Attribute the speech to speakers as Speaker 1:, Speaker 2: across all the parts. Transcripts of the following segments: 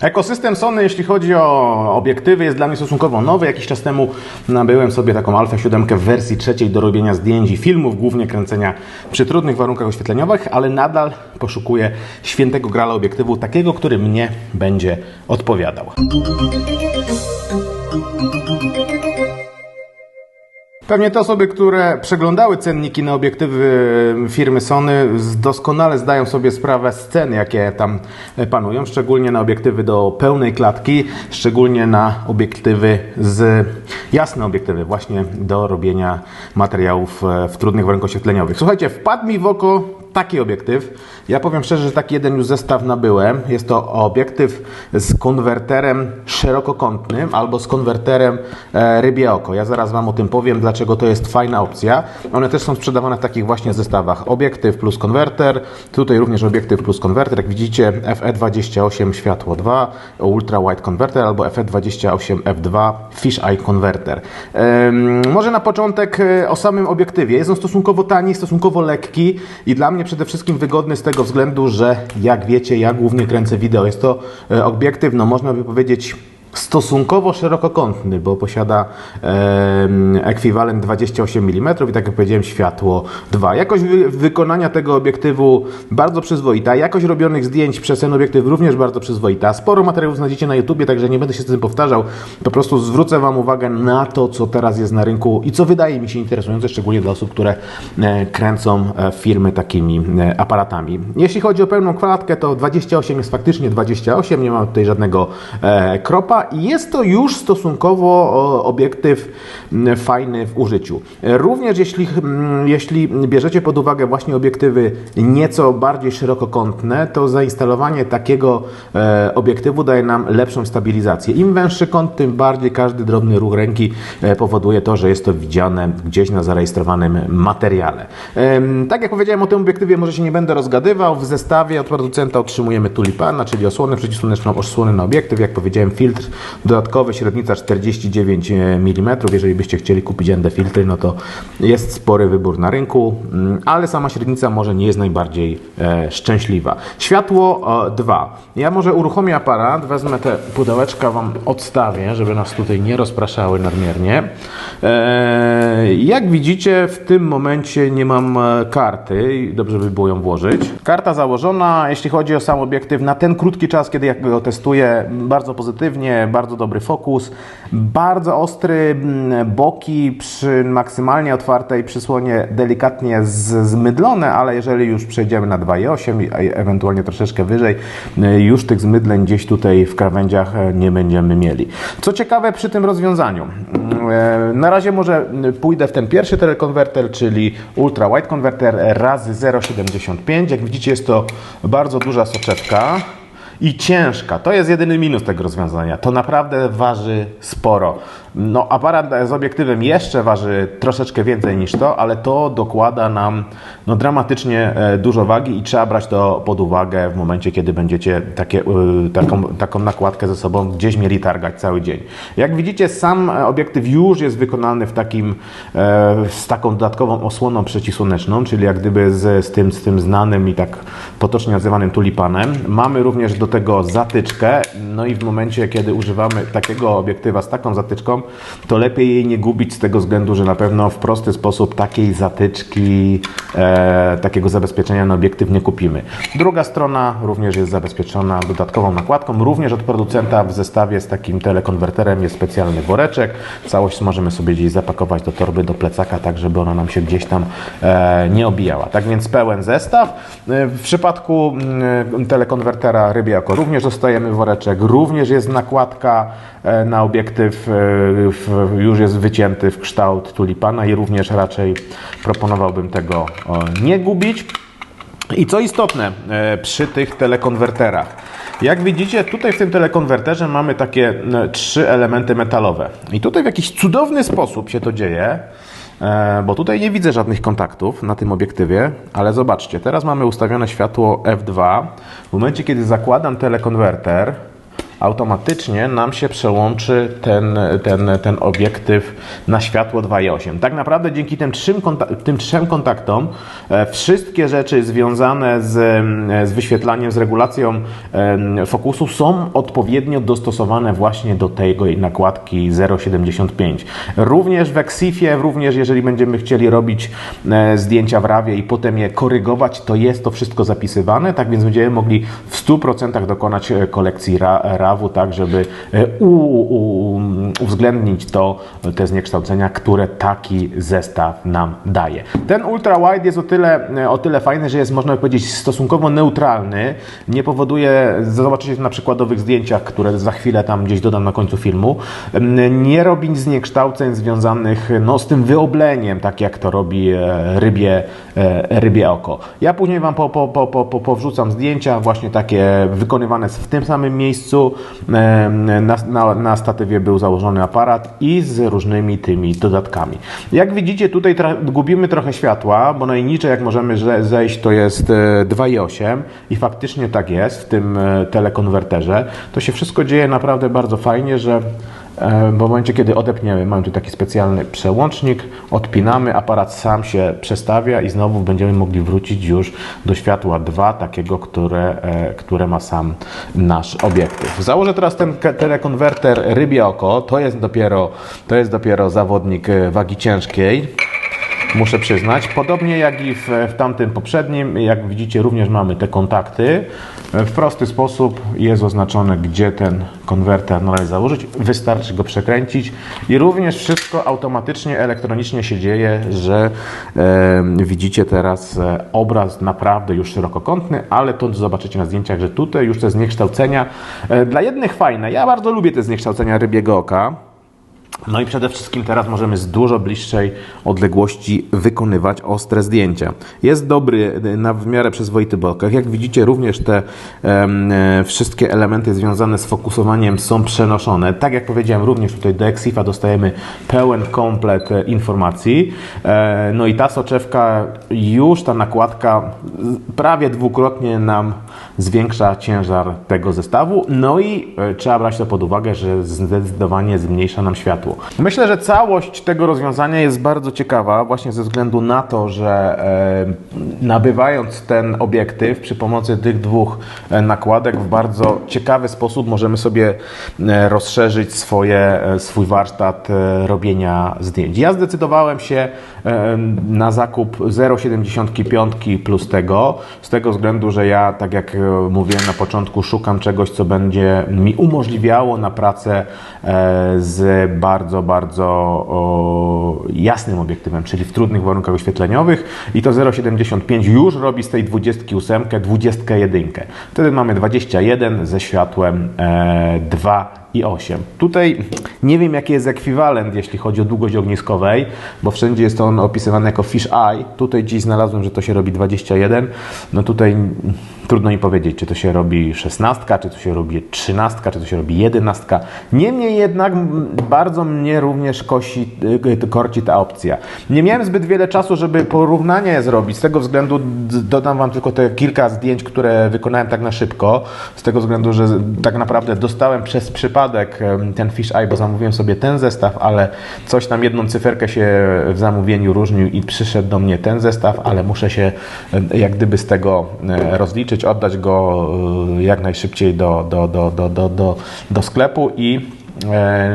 Speaker 1: Ekosystem Sony, jeśli chodzi o obiektywy, jest dla mnie stosunkowo nowy. Jakiś czas temu nabyłem sobie taką Alfa 7 w wersji trzeciej do robienia zdjęć i filmów, głównie kręcenia przy trudnych warunkach oświetleniowych, ale nadal poszukuję świętego grala obiektywu, takiego, który mnie będzie odpowiadał. Pewnie te osoby, które przeglądały cenniki na obiektywy firmy Sony, doskonale zdają sobie sprawę z cen, jakie tam panują, szczególnie na obiektywy do pełnej klatki, szczególnie na obiektywy z jasne obiektywy, właśnie do robienia materiałów e, w trudnych warunkach oświetleniowych. Słuchajcie, wpadł mi w oko taki obiektyw. Ja powiem szczerze, że taki jeden już zestaw nabyłem. Jest to obiektyw z konwerterem szerokokątnym albo z konwerterem e, rybie oko. Ja zaraz Wam o tym powiem, dlaczego to jest fajna opcja. One też są sprzedawane w takich właśnie zestawach. Obiektyw plus konwerter, tutaj również obiektyw plus konwerter. Jak widzicie FE28 światło 2, ultra wide converter albo FE28 f2 fish eye converter. Może na początek e, o samym obiektywie. Jest on stosunkowo tani, stosunkowo lekki i dla mnie przede wszystkim wygodny z tego względu, że jak wiecie, ja głównie kręcę wideo. Jest to e, obiektyw, no można by powiedzieć stosunkowo szerokokątny, bo posiada em, ekwiwalent 28 mm i tak jak powiedziałem światło 2. Jakość wy wykonania tego obiektywu bardzo przyzwoita, jakość robionych zdjęć przez ten obiektyw również bardzo przyzwoita. Sporo materiałów znajdziecie na YouTubie, także nie będę się z tym powtarzał. Po prostu zwrócę Wam uwagę na to, co teraz jest na rynku i co wydaje mi się interesujące, szczególnie dla osób, które e, kręcą e, firmy takimi e, aparatami. Jeśli chodzi o pełną klatkę, to 28 jest faktycznie 28, nie ma tutaj żadnego e, kropa jest to już stosunkowo o, obiektyw fajny w użyciu. E, Również jeśli, jeśli bierzecie pod uwagę właśnie obiektywy nieco bardziej szerokokątne, to zainstalowanie takiego e, obiektywu daje nam lepszą stabilizację. Im węższy kąt, tym bardziej każdy drobny ruch ręki e, powoduje to, że jest to widziane gdzieś na zarejestrowanym materiale. Tak jak powiedziałem o tym obiektywie, może się nie będę rozgadywał. W zestawie od producenta otrzymujemy tulipana, czyli osłonę przeciwsłoneczną, osłonę na obiektyw. Jak powiedziałem, filtr dodatkowy, średnica 49 mm. Jeżeli byście chcieli kupić ND filtry, no to jest spory wybór na rynku, mm, ale sama średnica może nie jest najbardziej e, szczęśliwa. Światło 2. Ja może uruchomię aparat, wezmę te pudełeczka, Wam odstawię, żeby nas tutaj nie rozpraszały nadmiernie. E, jak widzicie, w tym momencie nie mam e, karty dobrze by było ją włożyć. Karta założona, jeśli chodzi o sam obiektyw, na ten krótki czas, kiedy jak go testuję, bardzo pozytywnie, bardzo dobry fokus, bardzo ostry mm, boki przy maksymalnie otwartej przysłonie delikatnie zmydlone, ale jeżeli już przejdziemy na 2,8 i e- ewentualnie troszeczkę wyżej, e, już tych zmydleń gdzieś tutaj w krawędziach e, nie będziemy mieli. Co ciekawe przy tym rozwiązaniu, mm, e, na razie może mm, pójdę w ten pierwszy telekonwerter, czyli Ultra Wide Converter razy 0,75. Jak widzicie jest to bardzo duża soczewka i ciężka. To jest jedyny minus tego rozwiązania. To naprawdę waży sporo. No, aparat z obiektywem jeszcze waży troszeczkę więcej niż to, ale to dokłada nam no, dramatycznie e, dużo wagi i trzeba brać to pod uwagę w momencie, kiedy będziecie takie, y, taką, taką nakładkę ze sobą gdzieś mieli targać cały dzień. Jak widzicie, sam e, obiektyw już jest wykonany w takim, e, z taką dodatkową osłoną przeciwsłoneczną, czyli jak gdyby z, z, tym, z tym znanym i tak potocznie nazywanym tulipanem. Mamy również do tego zatyczkę, no i w momencie, kiedy używamy takiego obiektywa z taką zatyczką, to lepiej jej nie gubić z tego względu, że na pewno w prosty sposób takiej zatyczki, e, takiego zabezpieczenia na obiektyw nie kupimy. Druga strona również jest zabezpieczona dodatkową nakładką, również od producenta w zestawie z takim telekonwerterem jest specjalny woreczek. Całość możemy sobie gdzieś zapakować do torby, do plecaka, tak żeby ona nam się gdzieś tam e, nie obijała. Tak więc pełen zestaw. E, W przypadku mm, telekonwertera rybie jako również dostajemy woreczek, również jest nakładka e, na obiektyw, e, już jest wycięty w kształt tulipana i również raczej proponowałbym tego nie gubić. I co istotne e, przy tych telekonwerterach. Jak widzicie, tutaj w tym telekonwerterze mamy takie trzy elementy metalowe. I tutaj w jakiś cudowny sposób się to dzieje, bo tutaj nie widzę żadnych kontaktów na tym obiektywie, ale zobaczcie, teraz mamy ustawione światło f2. W momencie, kiedy zakładam telekonwerter, automatycznie nam się przełączy ten, ten, ten obiektyw na światło 2.8. Tak naprawdę dzięki tym trzem, konta- tym trzem kontaktom e, wszystkie rzeczy związane z, e, z wyświetlaniem, z regulacją e, fokusu są odpowiednio dostosowane właśnie do tego nakładki 0,75. Również w Exifie, również jeżeli będziemy chcieli robić zdjęcia w RAWie i potem je korygować, to jest to wszystko zapisywane, tak więc będziemy mogli w 100% dokonać kolekcji ra, RAWu, tak żeby e, u, u, uwzględnić to, te zniekształcenia, które taki zestaw nam daje. Ten ultra wide jest o tyle, e, o tyle fajny, że jest można powiedzieć stosunkowo neutralny, nie powoduje, zobaczycie na przykładowych zdjęciach, które za chwilę tam gdzieś dodam na końcu filmu, nie robi zniekształceń związanych no, z tym wyobleniem, tak jak to robi e, rybie, e, rybie oko. Ja później Wam po, po, po, po, powrzucam zdjęcia, właśnie takie wykonywane w tym samym miejscu. E, Na, na, na statywie był założony aparat i z różnymi tymi dodatkami. Jak widzicie, tutaj gubimy trochę światła, bo najniżej jak możemy ze- zejść to jest e, 2,8 i faktycznie tak jest w tym e, telekonwerterze. To się wszystko dzieje naprawdę bardzo fajnie, że E, Bo w momencie, kiedy odepniemy, mamy tu taki specjalny przełącznik, odpinamy, aparat sam się przestawia i znowu będziemy mogli wrócić już do światła 2, takiego, które, e, które ma sam nasz obiektyw. Założę teraz ten telekonwerter rybie oko, to jest dopiero, to jest dopiero zawodnik e, wagi ciężkiej muszę przyznać. Podobnie jak i w, w tamtym poprzednim, jak widzicie, również mamy te kontakty. W prosty sposób jest oznaczone, gdzie ten konwerter należy założyć. Wystarczy go przekręcić i również wszystko automatycznie, elektronicznie się dzieje, że e, widzicie teraz e, obraz naprawdę już szerokokątny, ale to zobaczycie na zdjęciach, że tutaj już te zniekształcenia e, dla jednych fajne. Ja bardzo lubię te zniekształcenia rybiego oka. No i przede wszystkim teraz możemy z dużo bliższej odległości wykonywać ostre zdjęcia. Jest dobry na w miarę przyzwoity bokach. Jak widzicie również te e, wszystkie elementy związane z fokusowaniem są przenoszone. Tak jak powiedziałem również tutaj do Exifa dostajemy pełen komplet e, informacji. E, no i ta soczewka już ta nakładka prawie dwukrotnie nam zwiększa ciężar tego zestawu. No i e, trzeba brać to pod uwagę, że zdecydowanie zmniejsza nam światło. Myślę, że całość tego rozwiązania jest bardzo ciekawa, właśnie ze względu na to, że e, nabywając ten obiektyw przy pomocy tych dwóch e, nakładek w bardzo ciekawy sposób możemy sobie rozszerzyć swoje, swój warsztat robienia zdjęć. Ja zdecydowałem się na zakup 0,75 plus tego, z tego względu, że ja, tak jak e, mówiłem na początku, szukam czegoś, co będzie mi umożliwiało na pracę e, z bardzo, bardzo jasnym obiektywem, czyli w trudnych warunkach oświetleniowych i to 0,75 już robi z tej 28 21. Wtedy mamy 21 ze światłem e, 2 i 8. Tutaj nie wiem, jaki jest ekwiwalent, jeśli chodzi o długość ogniskowej, bo wszędzie jest on opisywany jako fish eye. Tutaj dziś znalazłem, że to się robi 21. No tutaj trudno mi powiedzieć, czy to się robi 16, czy to się robi 13, czy to się robi 11. Niemniej jednak bardzo mnie również kosi, y, korci ta opcja. Nie miałem zbyt wiele czasu, żeby porównanie zrobić. Z tego względu dodam Wam tylko te kilka zdjęć, które wykonałem tak na szybko. Z tego względu, że tak naprawdę dostałem przez przypadek em, ten Fish Eye, bo zamówiłem sobie ten zestaw, ale coś tam jedną cyferkę się w zamówieniu różnił i przyszedł do mnie ten zestaw, ale muszę się jak gdyby z tego e, rozliczyć, oddać go e, jak najszybciej do, do, do, do, do, do, do sklepu i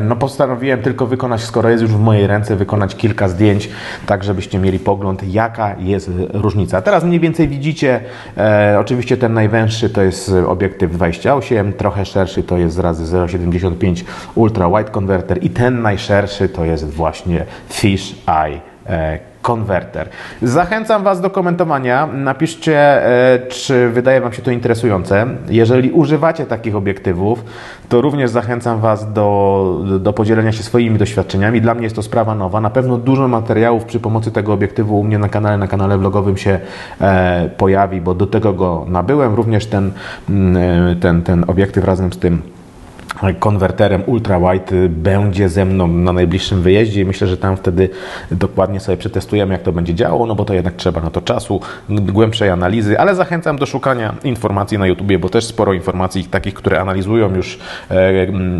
Speaker 1: No postanowiłem tylko wykonać, skoro jest już w mojej ręce, wykonać kilka zdjęć, tak żebyście mieli pogląd, jaka jest różnica. Teraz mniej więcej widzicie, e, oczywiście ten najwęższy to jest obiektyw 28, trochę szerszy to jest razy 0,75 Ultra Wide Converter i ten najszerszy to jest właśnie Fish Eye e, konwerter. Zachęcam Was do komentowania. Napiszcie, e, czy wydaje Wam się to interesujące. Jeżeli używacie takich obiektywów, to również zachęcam Was do, do podzielenia się swoimi doświadczeniami. Dla mnie jest to sprawa nowa. Na pewno dużo materiałów przy pomocy tego obiektywu u mnie na kanale, na kanale vlogowym się e, pojawi, bo do tego go nabyłem. Również ten, mm, e, ten, ten obiektyw razem z tym konwerterem ultrawide y, będzie ze mną na najbliższym wyjeździe i myślę, że tam wtedy dokładnie sobie przetestujemy, jak to będzie działało, no bo to jednak trzeba na to czasu, głębszej analizy, ale zachęcam do szukania informacji na YouTubie, bo też sporo informacji takich, które analizują już e,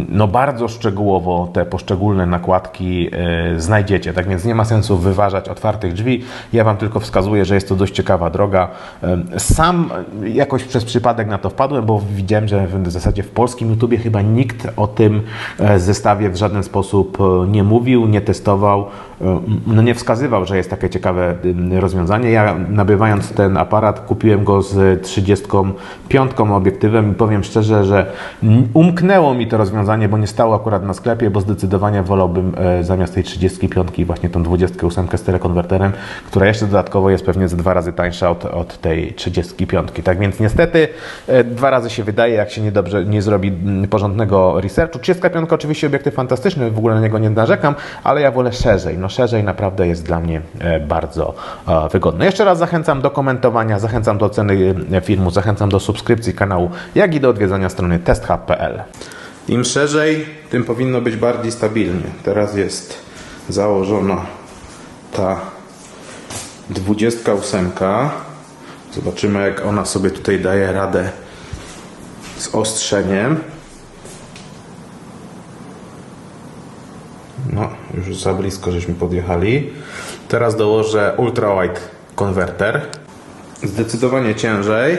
Speaker 1: no bardzo szczegółowo te poszczególne nakładki e, znajdziecie, tak więc nie ma sensu wyważać otwartych drzwi. Ja Wam tylko wskazuję, że jest to dość ciekawa droga. E, Sam jakoś przez przypadek na to wpadłem, bo widziałem, że w zasadzie w polskim YouTubie chyba nikt o tym e, zestawie w żaden sposób e, nie mówił, nie testował, e, no nie wskazywał, że jest takie ciekawe rozwiązanie. Ja nabywając ten aparat kupiłem go z 35 obiektywem i powiem szczerze, że umknęło mi to rozwiązanie, bo nie stało akurat na sklepie, bo zdecydowanie wolałbym zamiast tej 35 właśnie tą 28 z telekonwerterem, która jeszcze dodatkowo jest pewnie ze dwa razy tańsza od, od tej 35. Tak więc niestety dwa razy się wydaje, jak się niedobrze nie zrobi mm, porządnego researchu. 35 oczywiście obiektyw fantastyczny, w ogóle na niego nie narzekam, ale ja wolę szerzej. No szerzej naprawdę jest dla mnie e, bardzo e, wygodne. Jeszcze raz zachęcam do komentowania, zachęcam do oceny e, filmu, zachęcam do subskrypcji kanału, jak i do odwiedzania strony testhub.pl. Im szerzej, tym powinno być bardziej stabilnie. Teraz jest założona ta 28. Zobaczymy, jak ona sobie tutaj daje radę z ostrzeniem. No, już za blisko żeśmy podjechali. Teraz dołożę ultrawide konwerter. Zdecydowanie ciężej,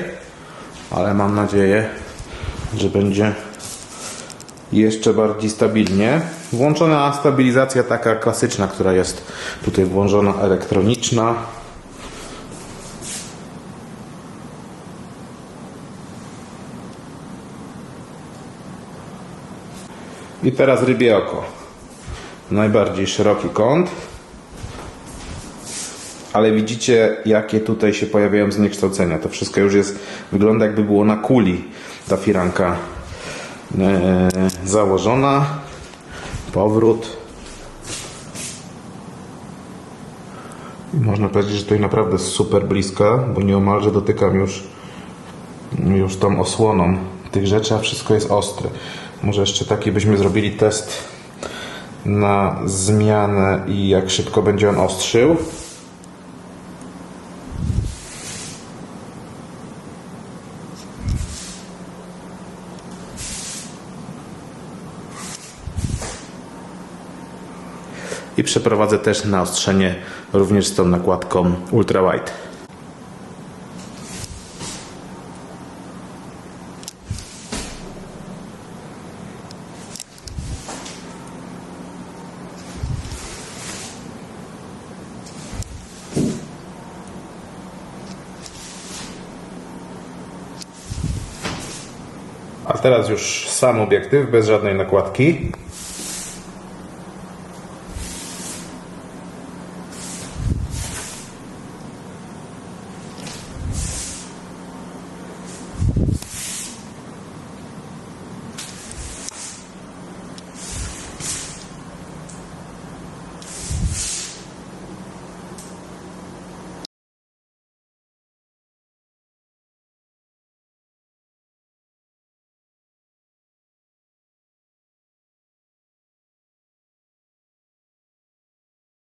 Speaker 1: ale mam nadzieję, że będzie jeszcze bardziej stabilnie. Włączona stabilizacja taka klasyczna, która jest tutaj włączona elektroniczna. I teraz rybie oko. Najbardziej szeroki kąt. Ale widzicie, jakie tutaj się pojawiają zniekształcenia. To wszystko już jest, wygląda jakby było na kuli ta firanka e, założona. Powrót. Można powiedzieć, że tutaj naprawdę jest super bliska, bo nieomalże dotykam już, już tą osłoną tych rzeczy, a wszystko jest ostre. Może jeszcze taki byśmy zrobili test na zmianę i jak szybko będzie on ostrzył. I przeprowadzę też naostrzenie również z tą nakładką Ultra teraz już sam obiektyw bez żadnej nakładki.